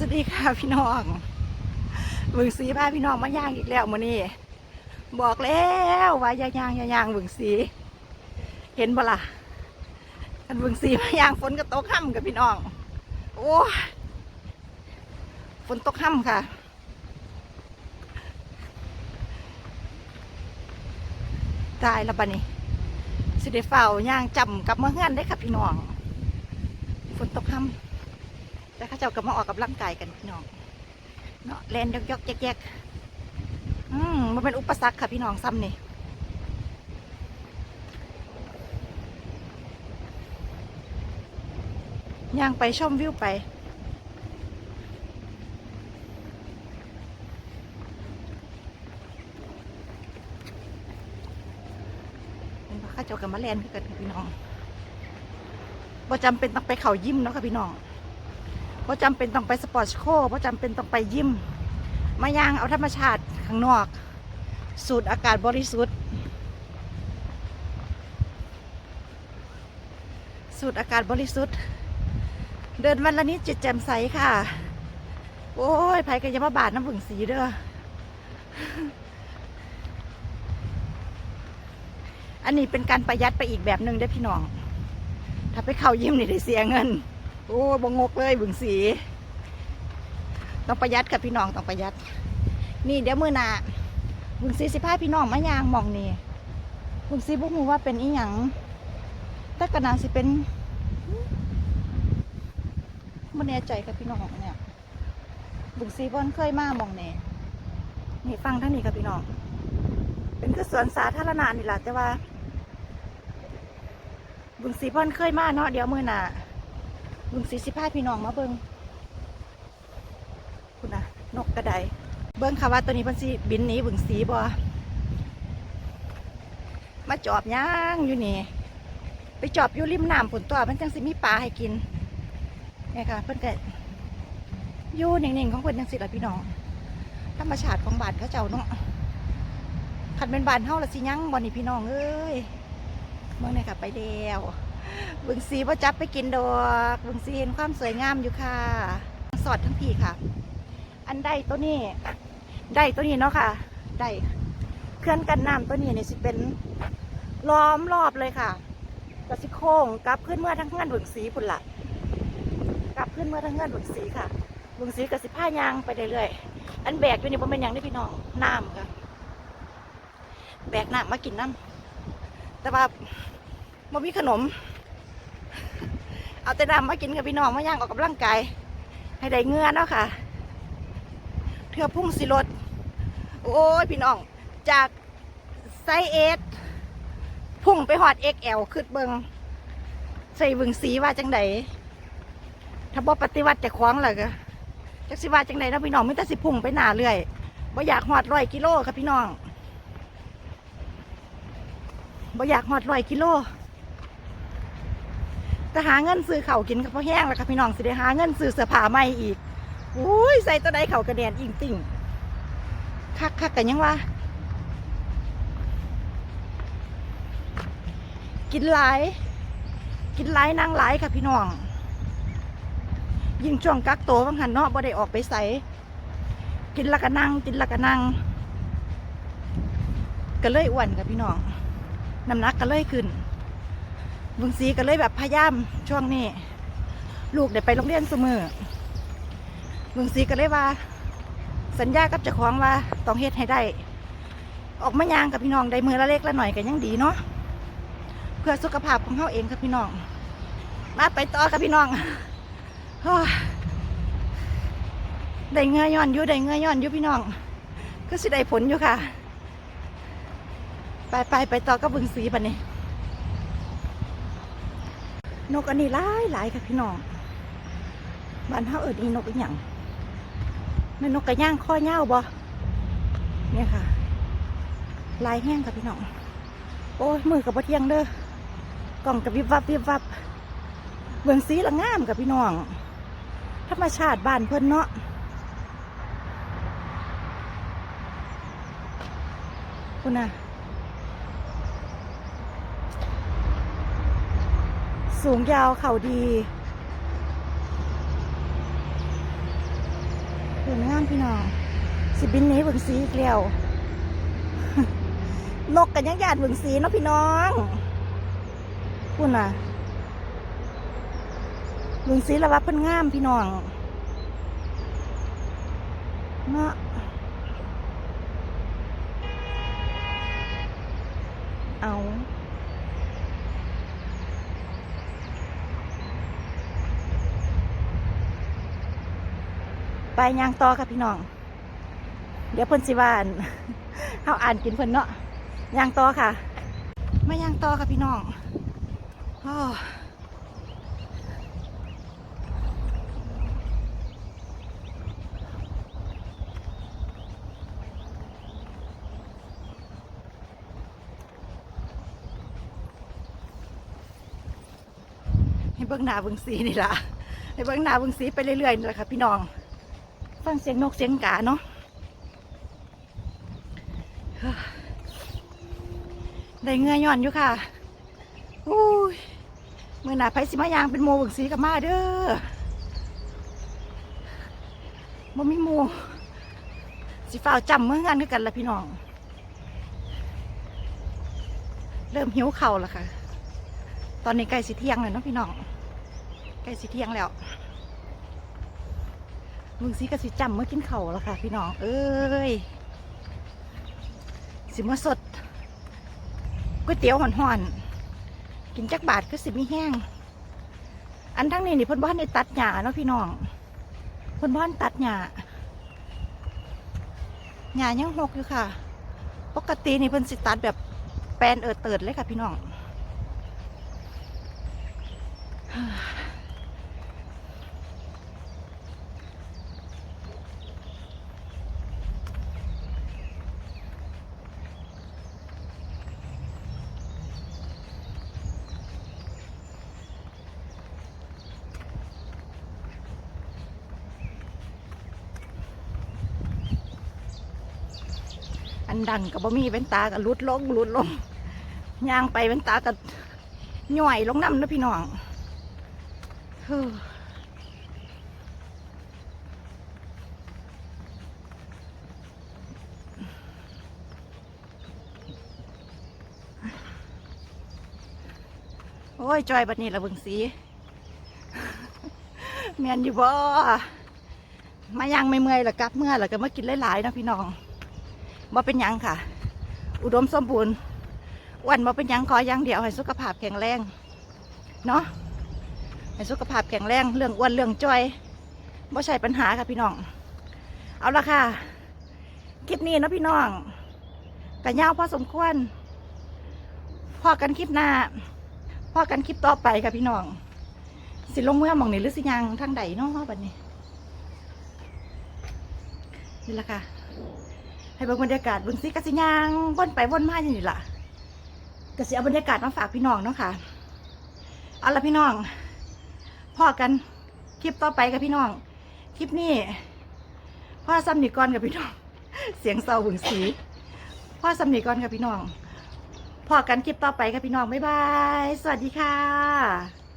สวัสดีค่ะพี่น้องบึงสีพาพี่น้องมาย่างอีกแล้วมื้อนี้บอกแล้วว่าย่าย่างย่าย่างบึงสี เห็นบ่ล่ะกันบึงสีมาย่างฝนก็ตกค่ำกับพี่น้อง โอ้ฝนตกค่ำค่ะ ตายแล้วปะนี่สิได้เฝ้าย่างจำกับมื่อเฮือนได้ค่ะพี่น้อง ฝนตกค่ำ แต่เข้าเจ้าก็มาออกกับร่างกายกันพี่น้องเนาะแลนยกยกแยกๆอืมมันเป็นอุปสรรคค่ะพี่น้องซ้ำนี่ย่างไปชมวิวไปเป็นว่าเข้าเจ้ากับมาแลนคือกันค่พี่น้องบ่จำเป็นต้องไปเขายิ้มเนาะค่ะพี่น้อง บ่จำเป็นต้องไปสปอร์ตโคบ่จำเป็นต้องไปยิมมาย่างเอาธรรมชาติข้างนอก สูดอากาศบริสุทธิ์ สูดอากาศบริสุทธิ์ เดินวันละนิดจิตแจ่มใสค่ะ โอ้ยภัยกันยามาบาดน้ำผึ้งสีเด้ออันนี้เป็นการประหยัดไปอีกแบบหนึ่งได้พี่น้อง ถ้าไปเข้ายิมนี่ได้เสียเงิน โอ้บงกเลยบึงสี ต้องประหยัดกับพี่น้องต้องประหยัด นี่เดี๋ยวมือหนาบึงสีสิพาพี่น้องมายางมองนี่บึงสีบุกหูว่าเป็นอีหยังแต่กระนาสิเป็นมันแน่ใจกับพี่น้องเนี่ยบึงสีบอนเคยมามองนี่นี่ฟังทั้งนี้กับพี่น้อง เป็นคือสวนสาธารณะนี่แหละแต่ว่าบึงสีพอนเคยมาเนาะเดี๋ยวมือหนา บึงสีสิพาพี่น้องมาเบิงคุณนะนกกระไดเบิ้งค่ะว่าตัวนี้เพิ่นสิบินหนีบึงสีบ่มาจอบย่างอยู่นี่ ไปจอบอยู่ริมน้ำผลตัวมันจังสิมีปลาให้กินเนี่ยค่ะเพิ่นก็อยู่นิ่งๆของเพิ่นจังสิละพี่น้องธรรมชาติของบานเขาเจ้าเนาะคันเป็นบานเฮาละสิยังบ่นี่พี่น้องเอ้ยเมื่อไหร่ค่ะไปเดียว บึงสีบ่จับไปกินดอกบึงสีเห็นความสวยงามอยู่ค่ะ สอดทั้งพี่ค่ะ อันใดตัวนี้ ได้ตัวนี้เนาะค่ะได้เคลื่อนกันน้ำตัวนี้เนี่ยสิเป็นล้อมรอบเลยค่ะกระสิโค้งกลับขึ้นเมื่อทั้งเงื่อนบึงสีพุ่นละกลับขึ้นเมื่อทั้งเงื่อนบึงสีค่ะบึงสีกระสิผ้ายางไปเรื่อยๆอันแบกอยู่นี่ผมเป็นอย่างที่พี่น้องน้ำค่ะแบกน้ำมากินน้ำแต่ว่าบ่มีขนม เอาแต่น้ำมากินกับพี่น้องมาย่างออกกำลังกายให้ได้เงื่อนเนาะค่ะเทือพุ่งสิรถโอ้ยพี่น้อง จากไซเอสพุ่งไปหอดเอ็กแอลขึ้นเบิงใส่บึงสีว่าจังไดถ้าบ่ปฏิวัติจะคว้างเลยก็จักสิว่าจังไดแล้วพี่น้องไม่แต่สิพุ่งไปหนาเรื่อยบ่อยากหอดร้อยกิโลค่ะพี่น้องบ่อยากหอดร้อยกิโล แต่หาเงินซื้อเข่ากินกับพ่อแห้งแล้วค่ะพี่น้องสิได้หาเงินซื้อเสื้อผ้าใหม่อีกอุ้ยใส่ตัวใดเข่ากระเด็นอิงติ่งคักคักกันยังวะกินหลาย กินหลายนางหลายค่ะพี่น้อง ยิ่งช่วงกักโตบางหันเนาะบ่ได้ออกไปใส่กินละก็นั่งกินละก็นั่งก็เลยอ้วนค่ะพี่น้องน้ำหนักก็เลยขึ้น บุงสีก็เลยแบบพยายามช่วงนี้ ลูกได้ไปโรงเรียนเสมอมึงสีก็เลยว่า สัญญากับเจ้าของว่าต้องเฮ็ดให้ได้ ออกมายางกับพี่น้องได้มือละเล็กละหน่อยก็ยังดีเนาะเพื่อสุขภาพของเขาเองครับพี่น้อง มาไปต่อกับพี่น้องโอ้ยได้เงยย้อนอยู่ได้เงยย้อนอยู่พี่น้อง ก็สิได้ผลอยู่ค่ะ ไปไปไปต่อกับบึงสีปันนี้ นกอันนี้หลายหลายค่ะพี่น้องบ้านเฮาเอิดอีนกอีหยังแม่นกกระย่างข้อเง่าบ่เนี่ยค่ะ ลายแห้งค่ะพี่น้อง โอ้ยมือกับบ่เที่ยงเด้อกล่องกับวิบวับวิบวับเบืองสีละงามกับพี่น้องธรรมชาติบ้านเพิ่นเนาะคุณน่ะ สูงยาวเข่าดีสวยงามพี่น้อง สิบินนี้บึงสีอีกแล้วนกกันยังหยาดบึงสีเนาะพี่น้องพูดน่ะบึงสีละว่าเพิ่นงามพี่น้องเนาะเอา ไปยางต่อค่ะพี่น้อง เดี๋ยวเพิ่นสิว่านเขาอ่านกินเพิ่นเนาะยางต่อค่ะมายางต่อค่ะพี่น้องอให้เบิ่งหน้าเบิ่งสีนี่ล่ะให้เบิ่งหน้าเบิ่งสีไปเรื่อยๆนี่แหละค่ะพี่น้อง ฟังเสียงนกเสียงกาเนาะได้เงยย่อนอยู่ค่ะอุ้ยมือหนาไผสิมายางเป็นโมบึกสีกับมาเด้อบ่มีโมสิฝ้าวจำเมื่องานด้วยกันละพี่น้อง เริ่มหิวเข่าแล้วค่ะ ตอนนี้ใกล้สิเที่ยงเลยเนาะพี่น้องใกล้สิเที่ยงแล้ว มึงสีก็สิจำเมื่อกินเข่าแล้วค่ะ พี่น้อง เอ้ย สิมาสดก๋วยเตี๋ยวห่อนๆ กินจักบาทก็สิมีแห้ง อันทั้งนี้นี่เพ่นบ้านในตัดหญ้าเนาะพี่น้องเพ่นบ้านตัดหญ้าหญ้ายังหกอยู่ค่ะ ปกตินี่เพิ่นสิตัดแบบแปลนเอิดเติดเลยค่ะพี่น้อง นดันกับบ่มีเว้นตากับลุดลงลุดลงย่างไปเว้นตากับหน่อยลงน้ำนะพี่น้องเฮ้อโอ้ยจอยบัดนี้ละเบิงสีแมนอยู่บ่มายังไม่เมื่อยละกลับเมื่อละก็มากินหลายๆนะพี่น้อง บ่เป็นยังค่ะ อุดมสมบูรณ์อ้วันบ่เป็นยังขออย่างเดียวให้สุขภาพแข็งแรงเนาะให้สุขภาพแข็งแรงเรื่องอ้วนเรื่องจ้อยบ่ใช่ปัญหาค่ะพี่น้อง เอาละค่ะ คลิปนี้นะพี่น้องกันยาวพอสมควรพอกันคลิปหน้าพอกันคลิปต่อไปค่ะพี่น้อง สิลงเมื่อหมองนี่หรือสิยังทางใดเนาะบัดนี้ นี่ละค่ะ ให้เบิ่งบรรยากาศเบิ่งซิกะสิยางวนไปวนมาอย่างนี้ล่ะกสิเอาบรรยากาศมาฝากพี่น้องเนาะค่ะเอาละพี่น้องพอกันคลิปต่อไปกับพี่น้อง คลิปนี้พ่อซ้ำนีก่อนกับพี่น้อง เสียงเศร้าหึงสีพ่อซ้ำนีก่อนกับพี่น้องพอกันคลิปต่อไปกับพี่น้องบ๊ายบาย สวัสดีค่ะ